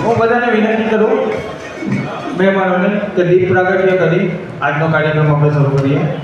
હું બધાને વિનંતી કરું મહેમાનોને કે દીપ પ્રાગટ્ય કરી આજનો કાર્યક્રમ આપણે શરૂ કરીએ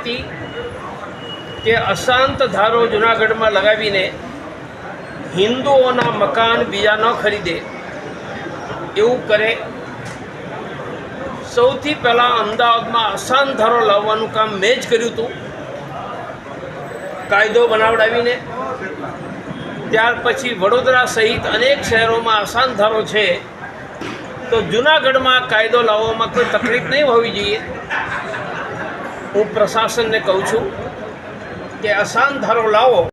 હતી કે અશાંત ધારો જુનાગઢમાં લગાવીને હિન્દુઓના મકાન બીજા ન ખરીદે, એવું કરે. સૌથી પહેલાં અમદાવાદમાં અશાંત ધારો લાવવાનું કામ મેં જ કર્યું હતું. કાયદો બનાવડાવીને. ત્યાર પછી વડોદરા સહિત અનેક શહેરોમાં અશાંત ધારો છે. તો જુનાગઢમાં કાયદો લાવવામાં કોઈ તકલીફ નહીં હોવી જોઈએ. હું પ્રશાસનને કહું છું કે અશાંત ધારો લાવો